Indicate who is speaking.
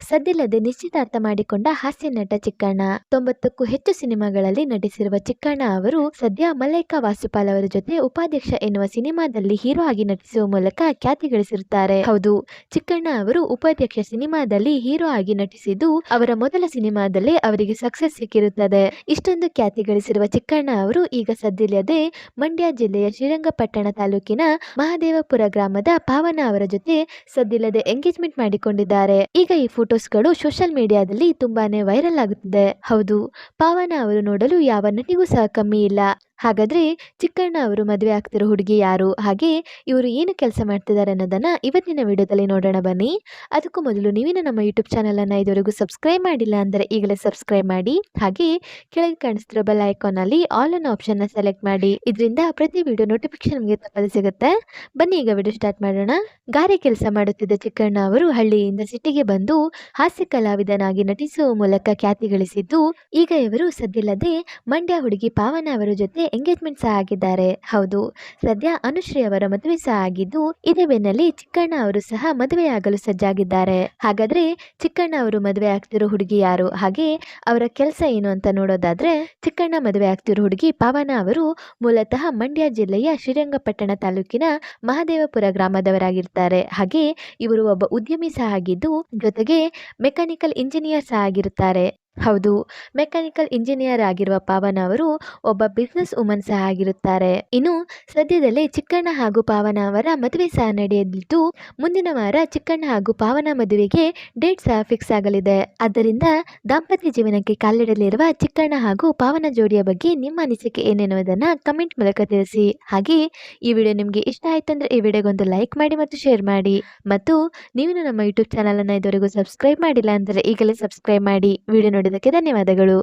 Speaker 1: ಸದ್ದಿಲ್ಲದೆ ನಿಶ್ಚಿತಾರ್ಥ ಮಾಡಿಕೊಂಡ ಹಾಸ್ಯ ನಟ ಚಿಕ್ಕಣ್ಣ. ತೊಂಬತ್ತಕ್ಕೂ ಹೆಚ್ಚು ಸಿನಿಮಾಗಳಲ್ಲಿ ನಟಿಸಿರುವ ಚಿಕ್ಕಣ್ಣ ಅವರು ಸದ್ಯ ಮಲೈಕಾ ವಾಸುಪಾಲ್ ಅವರ ಜೊತೆ ಉಪಾಧ್ಯಕ್ಷ ಎನ್ನುವ ಸಿನಿಮಾದಲ್ಲಿ ಹೀರೋ ಆಗಿ ನಟಿಸುವ ಮೂಲಕ ಖ್ಯಾತಿ ಗಳಿಸಿರುತ್ತಾರೆ. ಹೌದು, ಚಿಕ್ಕಣ್ಣ ಅವರು ಉಪಾಧ್ಯಕ್ಷ ಸಿನಿಮಾದಲ್ಲಿ ಹೀರೋ ಆಗಿ ನಟಿಸಿದ್ದು ಅವರ ಮೊದಲ ಸಿನಿಮಾದಲ್ಲೇ ಅವರಿಗೆ ಸಕ್ಸಸ್ ಸಿಕ್ಕಿರುತ್ತದೆ. ಇಷ್ಟೊಂದು ಖ್ಯಾತಿ ಗಳಿಸಿರುವ ಚಿಕ್ಕಣ್ಣ ಅವರು ಈಗ ಸದ್ದಿಲ್ಲದೆ ಮಂಡ್ಯ ಜಿಲ್ಲೆಯ ಶ್ರೀರಂಗಪಟ್ಟಣ ತಾಲೂಕಿನ ಮಹಾದೇವಪುರ ಗ್ರಾಮದ ಪಾವನ ಅವರ ಜೊತೆ ಸದ್ದಿಲ್ಲದೆ ಎಂಗೇಜ್ಮೆಂಟ್ ಮಾಡಿಕೊಂಡಿದ್ದಾರೆ. ಈಗ ಈ ಫೋಟೋಸ್ಗಳು ಸೋಷಿಯಲ್ ಮೀಡಿಯಾದಲ್ಲಿ ತುಂಬಾನೇ ವೈರಲ್ ಆಗುತ್ತಿದೆ. ಹೌದು, ಪಾವನ ಅವರು ನೋಡಲು ಯಾವ ನಟಿಗೂ ಸಹ ಕಮ್ಮಿ ಇಲ್ಲ. ಹಾಗಾದ್ರೆ ಚಿಕ್ಕಣ್ಣ ಅವರು ಮದುವೆ ಆಗ್ತಿರೋ ಹುಡುಗಿ ಯಾರು? ಹಾಗೆ ಇವರು ಏನು ಕೆಲಸ ಮಾಡ್ತಿದ್ದಾರೆ ಅನ್ನೋದನ್ನ ಇವತ್ತಿನ ವಿಡಿಯೋದಲ್ಲಿ ನೋಡೋಣ ಬನ್ನಿ. ಅದಕ್ಕೂ ಮೊದಲು ನೀವಿನ ನಮ್ಮ ಯೂಟ್ಯೂಬ್ ಚಾನಲನ್ನು ಇದುವರೆಗೂ ಸಬ್ಸ್ಕ್ರೈಬ್ ಮಾಡಿಲ್ಲ ಅಂದರೆ ಈಗಲೇ ಸಬ್ಸ್ಕ್ರೈಬ್ ಮಾಡಿ. ಹಾಗೆ ಕೆಳಗೆ ಕಾಣಿಸ್ತಿರೋ ಬೆಲ್ ಐಕಾನ್ ಅಲ್ಲಿ ಆಲ್ ಆಪ್ಷನ್ನ ಸೆಲೆಕ್ಟ್ ಮಾಡಿ. ಇದರಿಂದ ಪ್ರತಿ ವಿಡಿಯೋ ನೋಟಿಫಿಕೇಶನ್ ನಿಮಗೆ ತಪ್ಪದೆ ಸಿಗುತ್ತೆ. ಬನ್ನಿ, ಈಗ ವಿಡಿಯೋ ಸ್ಟಾರ್ಟ್ ಮಾಡೋಣ. ಗಾರೆ ಕೆಲಸ ಮಾಡುತ್ತಿದ್ದ ಚಿಕ್ಕಣ್ಣ ಅವರು ಹಳ್ಳಿಯಿಂದ ಸಿಟಿಗೆ ಬಂದು ಹಾಸ್ಯ ಕಲಾವಿದನಾಗಿ ನಟಿಸುವ ಮೂಲಕ ಖ್ಯಾತಿ ಗಳಿಸಿದ್ದು, ಈಗ ಇವರು ಸದ್ದಿಲ್ಲದೆ ಮಂಡ್ಯ ಹುಡುಗಿ ಪಾವನ ಅವರ ಜೊತೆ ಎಂಗೇಜ್ಮೆಂಟ್ ಸಹ ಆಗಿದ್ದಾರೆ. ಹೌದು, ಸದ್ಯ ಅನುಶ್ರೀ ಅವರ ಮದುವೆ ಸಹ ಆಗಿದ್ದು, ಇದೇ ಬೆನ್ನಲ್ಲಿ ಚಿಕ್ಕಣ್ಣ ಅವರು ಸಹ ಮದುವೆಯಾಗಲು ಸಜ್ಜಾಗಿದ್ದಾರೆ. ಹಾಗಾದ್ರೆ ಚಿಕ್ಕಣ್ಣ ಅವರು ಮದುವೆ ಆಗ್ತಿರೋ ಹುಡುಗಿ ಯಾರು? ಹಾಗೆ ಅವರ ಕೆಲಸ ಏನು ಅಂತ ನೋಡೋದಾದ್ರೆ, ಚಿಕ್ಕಣ್ಣ ಮದುವೆ ಆಗ್ತಿರೋ ಹುಡುಗಿ ಪಾವನ ಅವರು ಮೂಲತಃ ಮಂಡ್ಯ ಜಿಲ್ಲೆಯ ಶ್ರೀರಂಗಪಟ್ಟಣ ತಾಲೂಕಿನ ಮಹದೇವಪುರ ಗ್ರಾಮದವರಾಗಿರ್ತಾರೆ. ಹಾಗೆ ಇವರು ಒಬ್ಬ ಉದ್ಯಮಿ ಸಹ ಆಗಿದ್ದು, ಜೊತೆಗೆ ಮೆಕ್ಯಾನಿಕಲ್ ಇಂಜಿನಿಯರ್ ಸಹ ಆಗಿರುತ್ತಾರೆ ಹೌದು. ಮೆಕ್ಯಾನಿಕಲ್ ಇಂಜಿನಿಯರ್ ಆಗಿರುವ ಪಾವನ ಅವರು ಒಬ್ಬ ಬಿಸ್ನೆಸ್ ವುಮನ್ ಸಹ ಆಗಿರುತ್ತಾರೆ. ಇನ್ನು ಸದ್ಯದಲ್ಲೇ ಚಿಕ್ಕಣ್ಣ ಹಾಗೂ ಪಾವನ ಅವರ ಮದುವೆ ಸಹ ನಡೆಯಲಿದ್ದು, ಮುಂದಿನ ವಾರ ಚಿಕ್ಕಣ್ಣ ಹಾಗೂ ಪಾವನ ಮದುವೆಗೆ ಡೇಟ್ ಸಹ ಫಿಕ್ಸ್ ಆಗಲಿದೆ. ಆದ್ದರಿಂದ ದಾಂಪತ್ಯ ಜೀವನಕ್ಕೆ ಕಾಲಿಡಲಿರುವ ಚಿಕ್ಕಣ್ಣ ಹಾಗೂ ಪಾವನ ಜೋಡಿಯ ಬಗ್ಗೆ ನಿಮ್ಮ ಅನಿಸಿಕೆ ಏನೆನ್ನುವುದನ್ನು ಕಮೆಂಟ್ ಮೂಲಕ ತಿಳಿಸಿ. ಹಾಗೆ ಈ ವಿಡಿಯೋ ನಿಮಗೆ ಇಷ್ಟ ಆಯ್ತು ಅಂದ್ರೆ ಈ ವಿಡಿಯೋಗೊಂದು ಲೈಕ್ ಮಾಡಿ ಮತ್ತು ಶೇರ್ ಮಾಡಿ. ಮತ್ತು ನೀವು ನಮ್ಮ ಯೂಟ್ಯೂಬ್ ಚಾನಲ್ ಅನ್ನ ಇದುವರೆಗೂ ಸಬ್ಸ್ಕ್ರೈಬ್ ಮಾಡಿಲ್ಲ ಅಂದರೆ ಈಗಲೇ ಸಬ್ಸ್ಕ್ರೈಬ್ ಮಾಡಿ. ವಿಡಿಯೋ ನೋಡಿದ್ದಕ್ಕೆ ಧನ್ಯವಾದಗಳು.